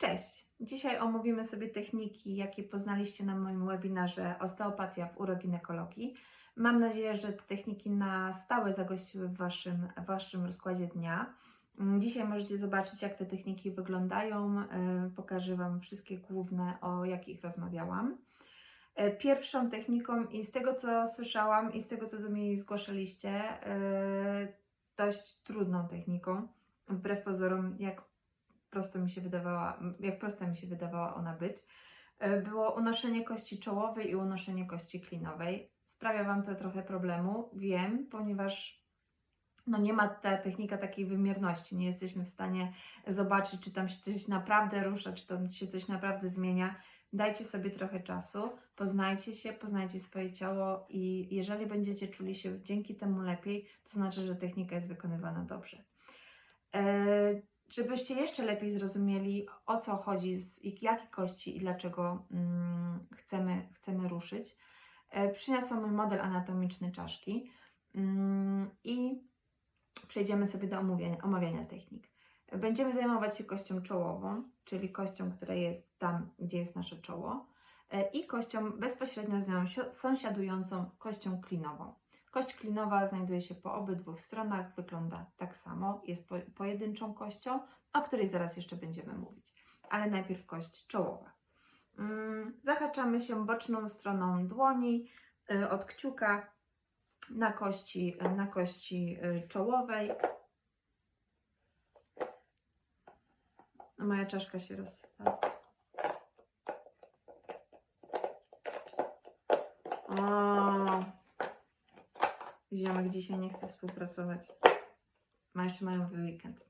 Cześć! Dzisiaj omówimy sobie techniki, jakie poznaliście na moim webinarze Osteopatia w uroginekologii. Mam nadzieję, że te techniki na stałe zagościły w waszym, w waszym rozkładzie dnia. Dzisiaj możecie zobaczyć, jak te techniki wyglądają. Yy, Pokażę Wam wszystkie główne, o jakich rozmawiałam. Yy, Pierwszą techniką, i z tego co słyszałam, i z tego co do mnie zgłaszaliście, yy, dość trudną techniką, wbrew pozorom, jak prosto mi się wydawała, jak prosta mi się wydawała ona być, e, było unoszenie kości czołowej i unoszenie kości klinowej. Sprawia Wam to trochę problemu, wiem, ponieważ no nie ma ta technika takiej wymierności. Nie jesteśmy w stanie zobaczyć, czy tam się coś naprawdę rusza, czy tam się coś naprawdę zmienia. Dajcie sobie trochę czasu, poznajcie się, poznajcie swoje ciało i jeżeli będziecie czuli się dzięki temu lepiej, to znaczy, że technika jest wykonywana dobrze. Eee, żebyście jeszcze lepiej zrozumieli, o co chodzi, z i jakie kości i dlaczego mm, chcemy, chcemy ruszyć, e, przyniosłam mój model anatomiczny czaszki mm, i przejdziemy sobie do omówienia, omawiania technik. Będziemy zajmować się kością czołową, czyli kością, która jest tam, gdzie jest nasze czoło, e, i kością bezpośrednio z nią sąsiadującą kością klinową. Kość klinowa znajduje się po obydwu stronach, wygląda tak samo, jest po, pojedynczą kością, o której zaraz jeszcze będziemy mówić. Ale najpierw kość czołowa. Mm, Zahaczamy się boczną stroną dłoni y, od kciuka na kości, na kości y, czołowej. Moja czaszka się rozsypa. O, Ziomek dzisiaj nie chce współpracować. Ma jeszcze majowy weekend.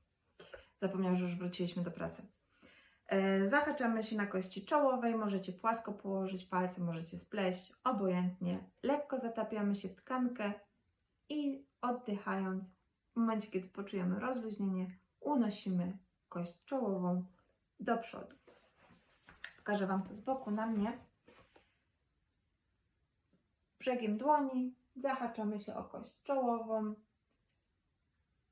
Zapomniał, że już wróciliśmy do pracy. E, Zahaczamy się na kości czołowej. Możecie płasko położyć palce, możecie spleść, obojętnie. Lekko zatapiamy się w tkankę i oddychając, w momencie, kiedy poczujemy rozluźnienie, unosimy kość czołową do przodu. Pokażę Wam to z boku na mnie. Brzegiem dłoni zahaczamy się o kość czołową,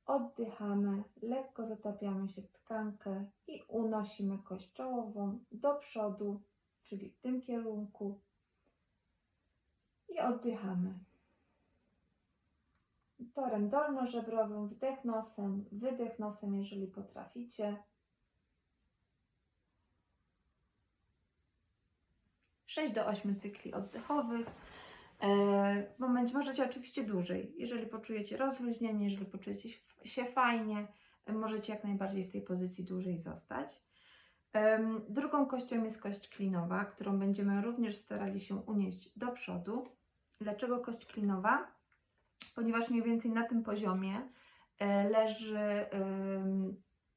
oddychamy, lekko zatapiamy się w tkankę i unosimy kość czołową do przodu, czyli w tym kierunku i oddychamy. Torem dolnożebrowym, wdech nosem, wydech nosem, jeżeli potraficie. 6 do 8 cykli oddechowych. W momencie możecie oczywiście dłużej. Jeżeli poczujecie rozluźnienie, jeżeli poczujecie się fajnie, e, możecie jak najbardziej w tej pozycji dłużej zostać. Drugą kością jest kość klinowa, którą będziemy również starali się unieść do przodu. Dlaczego kość klinowa? Ponieważ mniej więcej na tym poziomie e, leży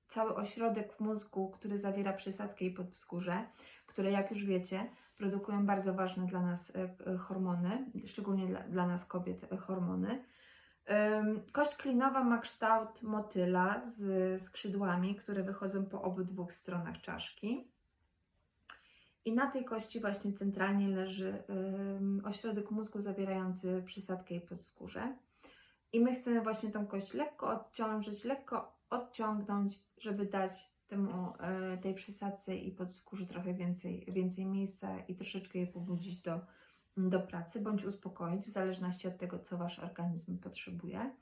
cały ośrodek mózgu, który zawiera przysadkę i podwzgórze, które jak już wiecie, produkują bardzo ważne dla nas e, e, hormony, szczególnie dla, dla nas kobiet e, hormony. Kość klinowa ma kształt motyla z skrzydłami, które wychodzą po obydwu stronach czaszki. I na tej kości właśnie centralnie leży ośrodek mózgu zawierający przysadkę i podwzgórze. I my chcemy właśnie tą kość lekko odciążyć, lekko odciągnąć, żeby dać temu, tej przysadce i podskórzu trochę więcej, więcej miejsca i troszeczkę je pobudzić do, do pracy, bądź uspokoić, w zależności od tego, co Wasz organizm potrzebuje.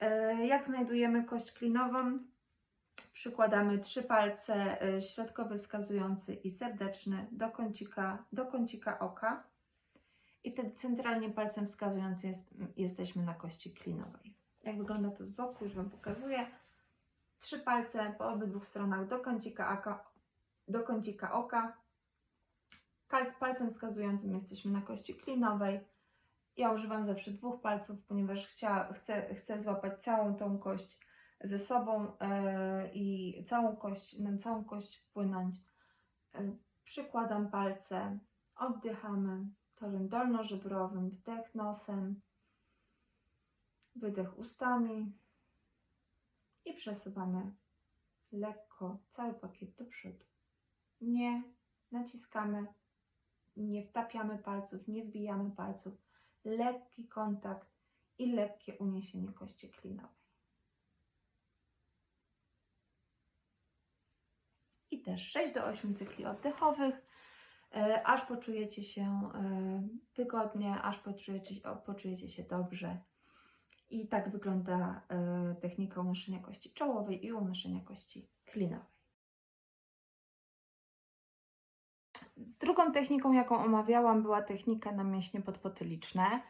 E, Jak znajdujemy kość klinową? Przykładamy trzy palce, e, środkowy, wskazujący i serdeczny do kącika, do kącika oka. I wtedy centralnie palcem wskazującym jest, jesteśmy na kości klinowej. Jak wygląda to z boku, już Wam pokazuję trzy palce po obydwu stronach do kącika do kącika oka. Palcem wskazującym jesteśmy na kości klinowej. Ja używam zawsze dwóch palców, ponieważ chcia, chcę, chcę złapać całą tą kość ze sobą yy, i całą kość, na całą kość wpłynąć. Yy, przykładam palce, oddychamy torem dolnożebrowym, wdech nosem, wydech ustami i przesuwamy lekko cały pakiet do przodu. Nie naciskamy, nie wtapiamy palców, nie wbijamy palców. Lekki kontakt i lekkie uniesienie kości klinowej. I też 6 do 8 cykli oddechowych, e, aż poczujecie się e, wygodnie, aż poczujecie, poczujecie się dobrze. I tak wygląda technika unoszenia kości czołowej i unoszenia kości klinowej. Drugą techniką, jaką omawiałam, była technika na mięśnie podpotyliczne.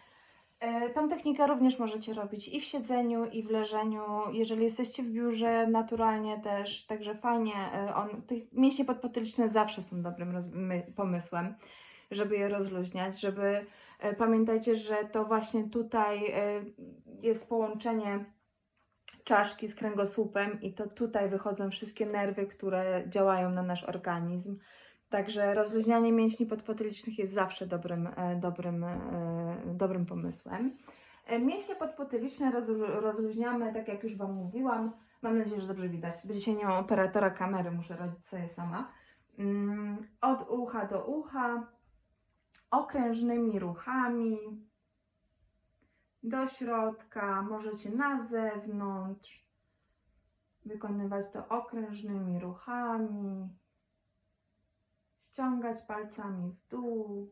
E, Tą technikę również możecie robić i w siedzeniu, i w leżeniu. Jeżeli jesteście w biurze, naturalnie też, także fajnie. e, On, mięśnie podpotyliczne zawsze są dobrym pomysłem, żeby je rozluźniać, żeby e, pamiętajcie, że to właśnie tutaj jest połączenie czaszki z kręgosłupem i to tutaj wychodzą wszystkie nerwy, które działają na nasz organizm. Także rozluźnianie mięśni podpotylicznych jest zawsze dobrym, e, dobrym, e, dobrym pomysłem. E, Mięśnie podpotyliczne rozlu- rozluźniamy, tak jak już Wam mówiłam. Mam nadzieję, że dobrze widać, bo dzisiaj nie mam operatora kamery, muszę radzić sobie sama. Mm, Od ucha do ucha, okrężnymi ruchami, do środka, możecie na zewnątrz, wykonywać to okrężnymi ruchami ściągać palcami w dół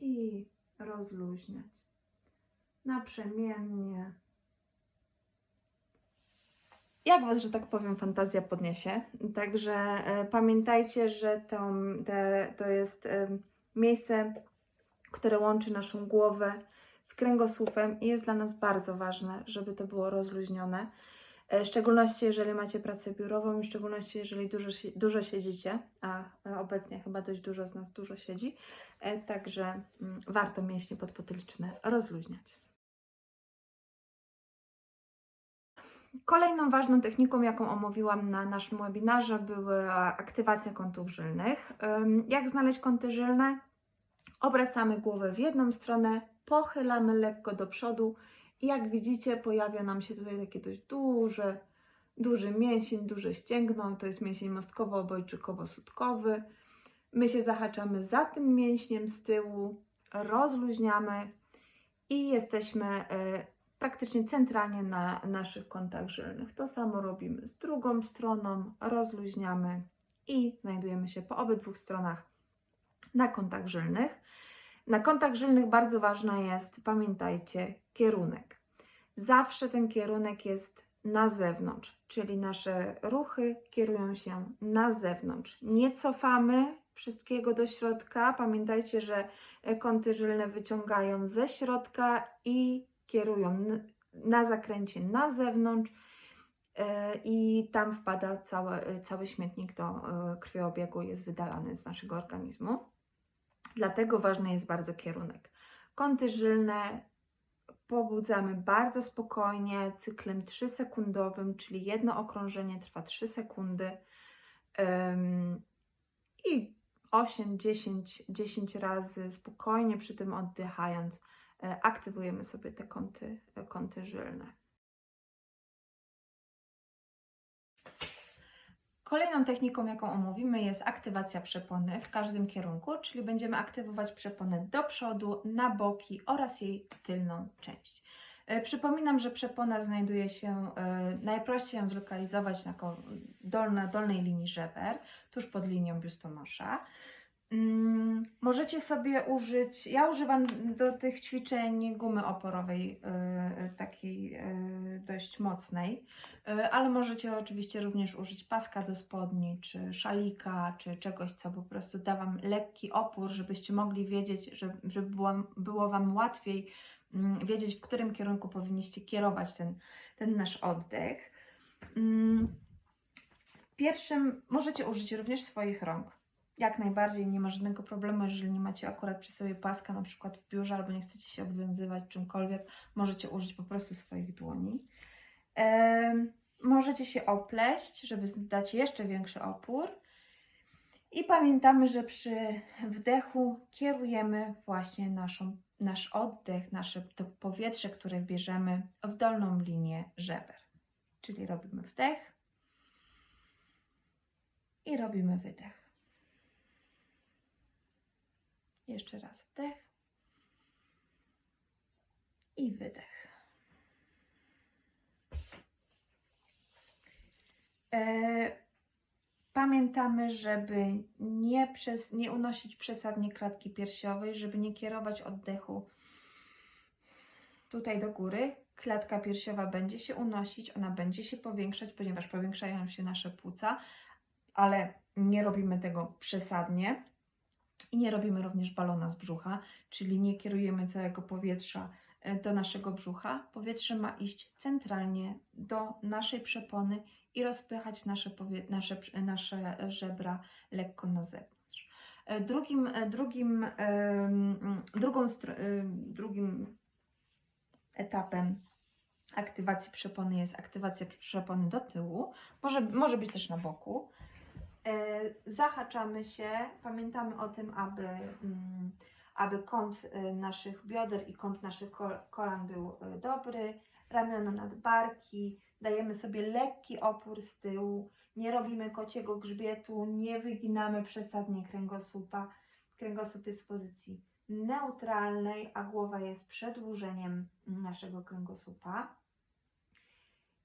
i rozluźniać naprzemiennie. Jak Was, że tak powiem, fantazja podniesie. Także e, pamiętajcie, że to, te, to jest e, miejsce, które łączy naszą głowę z kręgosłupem i jest dla nas bardzo ważne, żeby to było rozluźnione. E, W szczególności, jeżeli macie pracę biurową i w szczególności, jeżeli dużo, dużo siedzicie, a e, obecnie chyba dość dużo z nas dużo siedzi, e, także mm, warto mięśnie podpotyliczne rozluźniać. Kolejną ważną techniką, jaką omówiłam na naszym webinarze, była aktywacja kątów żylnych. Jak znaleźć kąty żylne? Obracamy głowę w jedną stronę, pochylamy lekko do przodu i jak widzicie, pojawia nam się tutaj takie dość duże, duży mięsień, duże ścięgno. To jest mięsień mostkowo-obojczykowo-sutkowy. My się zahaczamy za tym mięśniem z tyłu, rozluźniamy i jesteśmy e, praktycznie centralnie na naszych kątach żylnych. To samo robimy z drugą stroną, rozluźniamy i znajdujemy się po obydwu stronach na kątach żylnych. Na kątach żylnych bardzo ważna jest, pamiętajcie, kierunek. Zawsze ten kierunek jest na zewnątrz, czyli nasze ruchy kierują się na zewnątrz. Nie cofamy wszystkiego do środka. Pamiętajcie, że kąty żylne wyciągają ze środka i kierują na zakręcie na zewnątrz. e, I tam wpada cały, cały śmietnik do e, krwiobiegu, jest wydalany z naszego organizmu. Dlatego ważny jest bardzo kierunek. Kąty żylne pobudzamy bardzo spokojnie, cyklem 3-sekundowym, czyli jedno okrążenie trwa 3 sekundy. Ym, I 8, 10, 10 razy spokojnie przy tym oddychając, e, aktywujemy sobie te kąty, e, kąty żylne. Kolejną techniką, jaką omówimy, jest aktywacja przepony w każdym kierunku, czyli będziemy aktywować przeponę do przodu, na boki oraz jej tylną część. E, Przypominam, że przepona znajduje się, e, najprościej ją zlokalizować na, dolnej linii żeber, tuż pod linią biustonosza. Mm, możecie sobie użyć, ja używam do tych ćwiczeń gumy oporowej, e, takiej e, dość mocnej, ale możecie oczywiście również użyć paska do spodni, czy szalika, czy czegoś, co po prostu da Wam lekki opór, żebyście mogli wiedzieć, że- żeby było, było Wam łatwiej mm, wiedzieć, w którym kierunku powinniście kierować ten, ten nasz oddech. Mm, Pierwszym możecie użyć również swoich rąk. Jak najbardziej nie ma żadnego problemu, jeżeli nie macie akurat przy sobie paska, na przykład w biurze, albo nie chcecie się obwiązywać czymkolwiek, możecie użyć po prostu swoich dłoni. Możecie się opleść, żeby dać jeszcze większy opór. I pamiętamy, że przy wdechu kierujemy właśnie naszą, nasz oddech, nasze to powietrze, które bierzemy w dolną linię żeber. Czyli robimy wdech i robimy wydech. Jeszcze raz wdech i wydech. E, Pamiętamy, żeby nie, przez, nie unosić przesadnie klatki piersiowej, żeby nie kierować oddechu tutaj do góry. Klatka piersiowa będzie się unosić, ona będzie się powiększać, ponieważ powiększają się nasze płuca, ale nie robimy tego przesadnie. I nie robimy również balona z brzucha, czyli nie kierujemy całego powietrza e, do naszego brzucha. Powietrze ma iść centralnie do naszej przepony i rozpychać nasze, nasze, nasze żebra lekko na zewnątrz. E, Drugim, e, drugim, drugą, drugim etapem aktywacji przepony jest aktywacja przepony do tyłu. Może, może być też na boku. E, Zahaczamy się, pamiętamy o tym, aby, mm, aby kąt e, naszych bioder i kąt naszych kol- kolan był e, dobry, ramiona nad barki, dajemy sobie lekki opór z tyłu, nie robimy kociego grzbietu, nie wyginamy przesadnie kręgosłupa. Kręgosłup jest w pozycji neutralnej, a głowa jest przedłużeniem naszego kręgosłupa.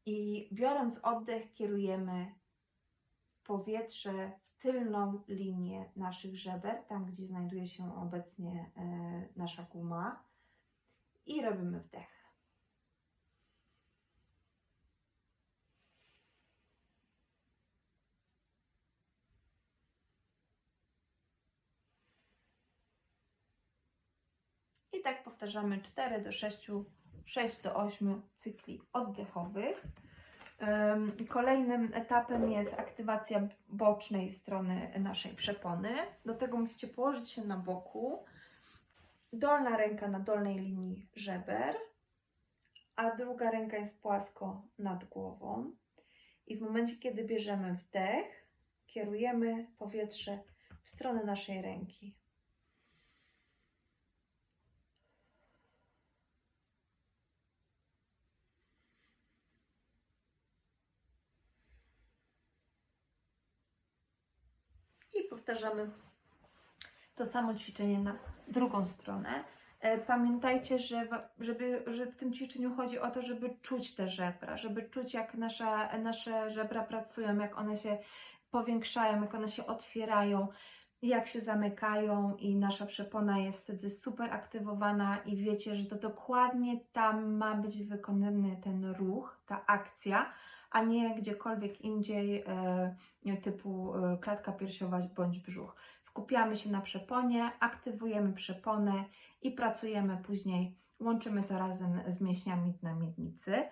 I biorąc oddech, kierujemy powietrze w tylną linię naszych żeber, tam gdzie znajduje się obecnie e, nasza guma. I robimy wdech. I tak powtarzamy 4 do 6, 6 do 8 cykli oddechowych. Kolejnym etapem jest aktywacja bocznej strony naszej przepony. Do tego musicie położyć się na boku. Dolna ręka na dolnej linii żeber, a druga ręka jest płasko nad głową. I w momencie, kiedy bierzemy wdech, kierujemy powietrze w stronę naszej ręki. I powtarzamy to samo ćwiczenie na drugą stronę. E, Pamiętajcie, że, wa- żeby, że w tym ćwiczeniu chodzi o to, żeby czuć te żebra, żeby czuć, jak nasza, nasze żebra pracują, jak one się powiększają, jak one się otwierają, jak się zamykają, i nasza przepona jest wtedy super aktywowana, i wiecie, że to dokładnie tam ma być wykonany ten ruch, ta akcja, a nie gdziekolwiek indziej, e, typu e, klatka piersiowa bądź brzuch. Skupiamy się na przeponie, aktywujemy przeponę i pracujemy później, łączymy to razem z mięśniami na miednicy.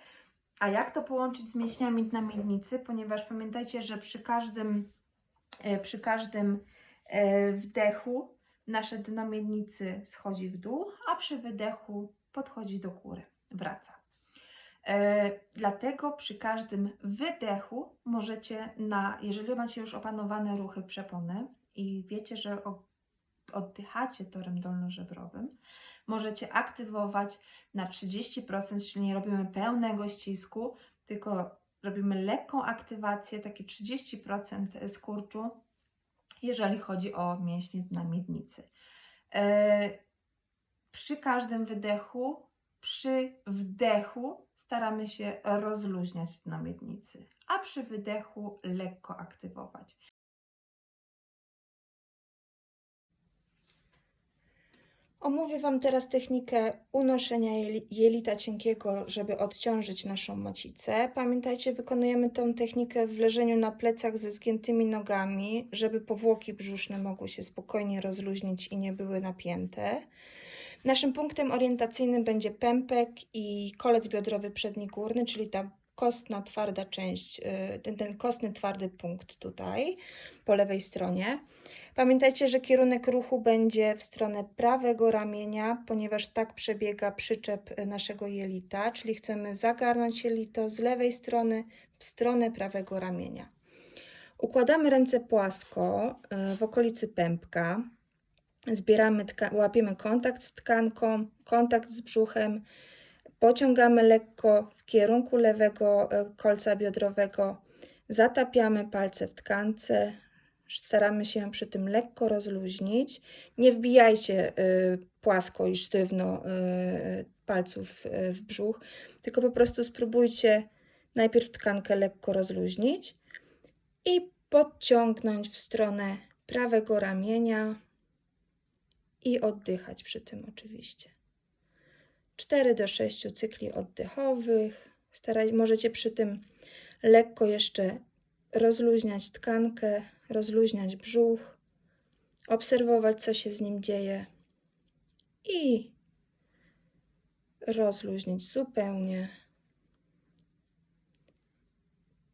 A jak to połączyć z mięśniami na miednicy? Ponieważ pamiętajcie, że przy każdym, e, przy każdym wdechu nasze dno miednicy schodzi w dół, a przy wydechu podchodzi do góry, wraca. E, dlatego przy każdym wydechu możecie, na, jeżeli macie już opanowane ruchy przepony i wiecie, że oddychacie torem dolnożebrowym, możecie aktywować na 30%, czyli nie robimy pełnego ścisku, tylko robimy lekką aktywację, takie 30% skurczu, jeżeli chodzi o mięśnie na miednicy. E, przy każdym wydechu, przy wdechu staramy się rozluźniać dno miednicy, a przy wydechu lekko aktywować. Omówię Wam teraz technikę unoszenia jeli- jelita cienkiego, żeby odciążyć naszą macicę. Pamiętajcie, wykonujemy tą technikę w leżeniu na plecach ze zgiętymi nogami, żeby powłoki brzuszne mogły się spokojnie rozluźnić i nie były napięte. Naszym punktem orientacyjnym będzie pępek i kolec biodrowy przedni górny, czyli ta kostna, twarda część, y, ten, ten kostny, twardy punkt tutaj po lewej stronie. Pamiętajcie, że kierunek ruchu będzie w stronę prawego ramienia, ponieważ tak przebiega przyczep y, naszego jelita, czyli chcemy zagarnąć jelito z lewej strony w stronę prawego ramienia. Układamy ręce płasko y, w okolicy pępka. Zbieramy, łapiemy kontakt z tkanką, kontakt z brzuchem, pociągamy lekko w kierunku lewego e, kolca biodrowego, zatapiamy palce w tkance, staramy się przy tym lekko rozluźnić. Nie wbijajcie y, płasko i sztywno y, palców w brzuch, tylko po prostu spróbujcie najpierw tkankę lekko rozluźnić, i podciągnąć w stronę prawego ramienia i oddychać przy tym oczywiście. 4 do 6 cykli oddechowych. Staraj, możecie przy tym lekko jeszcze rozluźniać tkankę, rozluźniać brzuch, obserwować, co się z nim dzieje i rozluźnić zupełnie.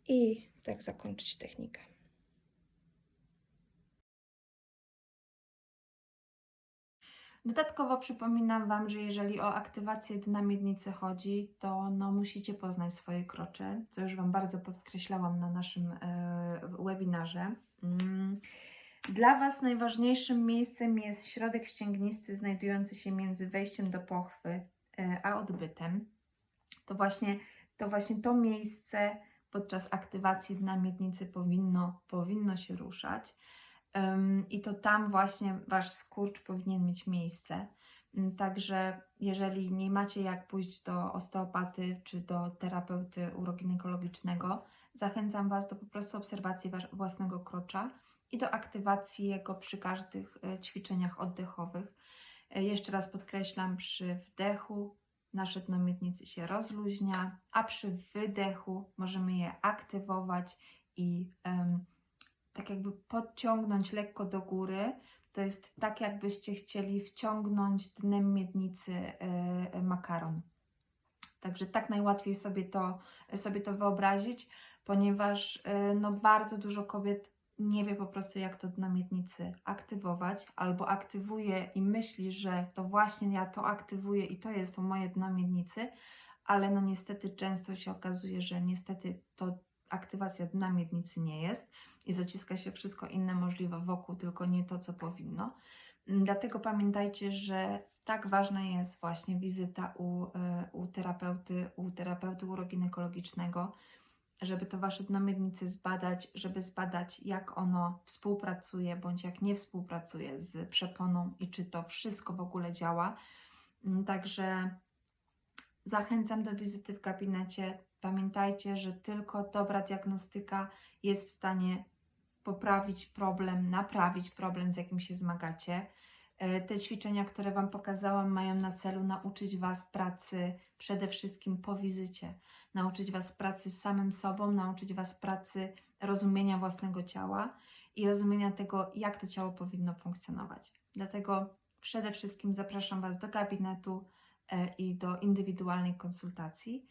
I tak zakończyć technikę. Dodatkowo przypominam Wam, że jeżeli o aktywację dna miednicy chodzi, to no, musicie poznać swoje krocze, co już Wam bardzo podkreślałam na naszym e, webinarze. Mm. Dla Was najważniejszym miejscem jest środek ścięgnisty znajdujący się między wejściem do pochwy e, a odbytem. To właśnie, to właśnie to miejsce podczas aktywacji dna miednicy powinno, powinno się ruszać. I to tam właśnie Wasz skurcz powinien mieć miejsce. Ym, Także jeżeli nie macie jak pójść do osteopaty czy do terapeuty uroginekologicznego, zachęcam Was do po prostu obserwacji własnego krocza i do aktywacji jego przy każdych e, ćwiczeniach oddechowych. E, Jeszcze raz podkreślam, przy wdechu nasze dno miednicy się rozluźnia, a przy wydechu możemy je aktywować i em, tak jakby podciągnąć lekko do góry. To jest tak, jakbyście chcieli wciągnąć dnem miednicy e, makaron. Także tak najłatwiej sobie to, sobie to wyobrazić, ponieważ e, no, bardzo dużo kobiet nie wie po prostu, jak to dno miednicy aktywować, albo aktywuje i myśli, że to właśnie ja to aktywuję i to jest to moje dno miednicy, ale no niestety często się okazuje, że niestety to aktywacja dna miednicy nie jest i zaciska się wszystko inne możliwe wokół, tylko nie to, co powinno. Mm, Dlatego pamiętajcie, że tak ważna jest właśnie wizyta u, y, u terapeuty, u terapeuty uroginekologicznego, żeby to wasze dno miednicy zbadać, żeby zbadać, jak ono współpracuje, bądź jak nie współpracuje z przeponą i czy to wszystko w ogóle działa. Mm, Także zachęcam do wizyty w gabinecie. Pamiętajcie, że tylko dobra diagnostyka jest w stanie poprawić problem, naprawić problem, z jakim się zmagacie. E, Te ćwiczenia, które Wam pokazałam, mają na celu nauczyć Was pracy przede wszystkim po wizycie, nauczyć Was pracy z samym sobą, nauczyć Was pracy rozumienia własnego ciała i rozumienia tego, jak to ciało powinno funkcjonować. Dlatego przede wszystkim zapraszam Was do gabinetu e, i do indywidualnej konsultacji.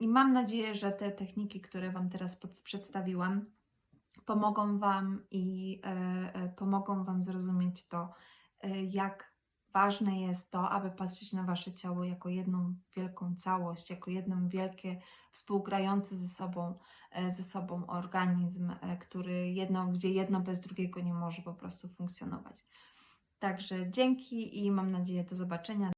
I mam nadzieję, że te techniki, które Wam teraz przedstawiłam, pomogą Wam i e, e, pomogą Wam zrozumieć to, e, jak ważne jest to, aby patrzeć na Wasze ciało jako jedną wielką całość, jako jedną wielkie, współgrający ze sobą, ze sobą organizm, który jedno, gdzie jedno bez drugiego nie może po prostu funkcjonować. Także dzięki i mam nadzieję do zobaczenia.